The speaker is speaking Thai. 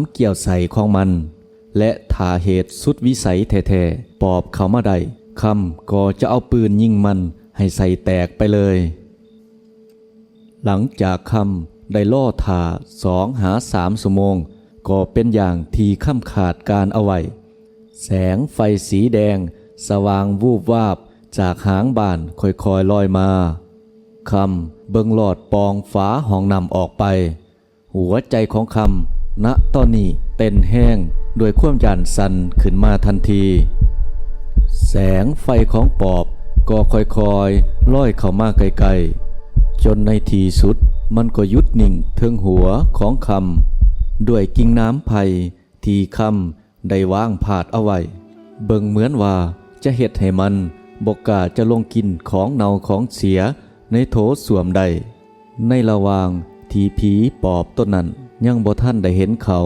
ำเกี่ยวใส่ของมัน และถาเหตุสุดวิสัยแท้ๆปอบเขามาได้คำก็จะเอาปืนยิงมันให้ใส่แตกไปเลย หลังจากคำได้ล่อถาสองหาสามสมง ก็เป็นอย่างที่ค้ำขาดการเอาไว้ แสงไฟสีแดง สว่างวูบวาบจากหางบานค่อยๆลอยมาคำเบิงหลอดปองฝาห้องนำออกไป หัวใจของคำ ณตอนนี้เต้นแห้งด้วยความยานสันขึ้นมาทันที แสงไฟของปอบก็ค่อยๆล่อยเข้ามาไกลๆ จนในที่สุดมันก็หยุดนิ่งเทิงหัวของคำด้วยกิ่งน้ำไผ่ที่คำได้วางผาดเอาไว้ เบิ่งเหมือนว่าจะเห็ดให้มันบกกาจะลงกินของเน่าของเสียในโถส่วมใด ในระหว่างที่ผีปอบต้นนั้น ยังบ่ท่านได้เห็นเขา